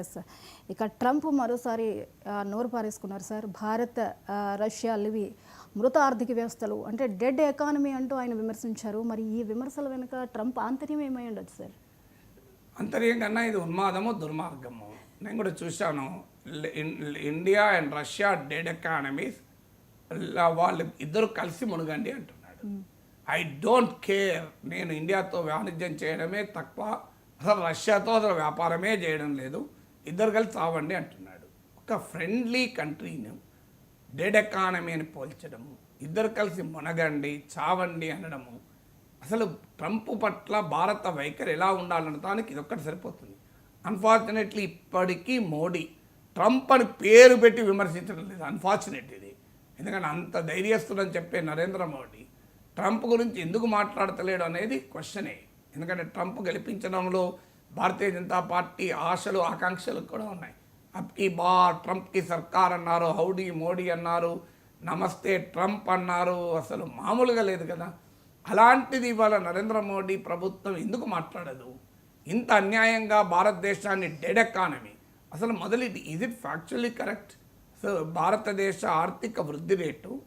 Yes sir ఇక ట్రంప్ మరోసారి నోరు పారేసుకున్నారు సార్ భారత్ రష్యా ఇవి మృత ఆర్థిక వ్యవస్థలు అంటే డెడ్ ఎకానమీ అంటూ ఆయన విమర్శించారు. మరి ఈ విమర్శల వెనుక ట్రంప్ ఆంతర్యం ఏమై ఉండొచ్చు సార్ అంతర్యం కన్నా ఇది ఉన్మాదము దుర్మార్గము? నేను కూడా చూశాను. India and Russia dead economies వాళ్ళు ఇద్దరు కలిసి మునగండి అంటున్నాడు. ఐ డోంట్ కేర్ నేను ఇండియాతో వాణిజ్యం చేయడమే తక్కువ. అసలు రష్యాతో అసలు వ్యాపారమే చేయడం లేదు. ఇద్దరు కలిసి చావండి అంటున్నాడు. ఒక ఫ్రెండ్లీ కంట్రీని డెడ్ ఎకానమీ అని పోల్చడము ఇద్దరు కలిసి మునగండి చావండి అనడము అసలు ట్రంప్ పట్ల భారత వైఖరి ఎలా ఉండాలనడానికి ఇది ఒక్కటి సరిపోతుంది. అన్ఫార్చునేట్లీ ఇప్పటికీ మోడీ ట్రంప్ అని పేరు పెట్టి విమర్శించడం లేదు అన్ఫార్చునేట్ ఇది. ఎందుకంటే అంత ధైర్యస్తుడని చెప్పే నరేంద్ర మోడీ ట్రంప్ గురించి ఎందుకు మాట్లాడతలేడు అనేది క్వశ్చనే. ఎందుకంటే ట్రంప్ గెలిపించడంలో భారతీయ జనతా పార్టీ ఆశలు ఆకాంక్షలు కూడా ఉన్నాయి. అప్కి బా ట్రంప్కి సర్కార్ అన్నారు హౌడీ మోడీ అన్నారు నమస్తే ట్రంప్ అన్నారు అసలు మామూలుగా లేదు కదా. అలాంటిది ఇవాళ నరేంద్ర మోడీ ప్రభుత్వం ఎందుకు మాట్లాడదు? ఇంత అన్యాయంగా భారతదేశాన్ని డెడ్ ఎకానమీ. అసలు మొదలు ఇది ఇట్ ఫ్యాక్చువల్లీ కరెక్ట్ సో భారతదేశ ఆర్థిక వృద్ధి రేటు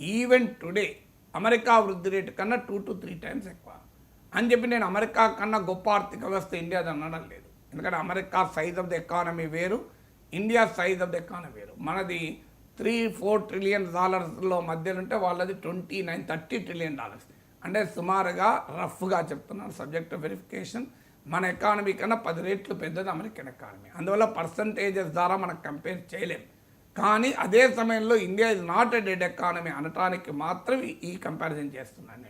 ఈవెన్ టుడే అమెరికా వృద్ధి రేటు కన్నా టూ టు త్రీ టైమ్స్ ఎక్కువ. అని చెప్పి నేను అమెరికా కన్నా గొప్ప ఆర్థిక వ్యవస్థ ఇండియాది అనడం లేదు. ఎందుకంటే America size of the economy వేరు India size of the economy వేరు. మనది త్రీ ఫోర్ ట్రిలియన్ డాలర్స్లో మధ్యలో ఉంటే వాళ్ళది twenty nine thirty trillion dollars అంటే సుమారుగా రఫ్గా చెప్తున్నాను సబ్జెక్ట్ వెరిఫికేషన్ మన ఎకానమీ కన్నా పది రేట్లు పెద్దది అమెరికన్ ఎకానమీ అందువల్ల పర్సంటేజెస్ ద్వారా మనం కంపేర్ చేయలేం. కానీ అదే సమయంలో India is not a dead economy అనటానికి మాత్రం ఈ- ఈ కంపారిజన్ చేస్తున్నాను నేను.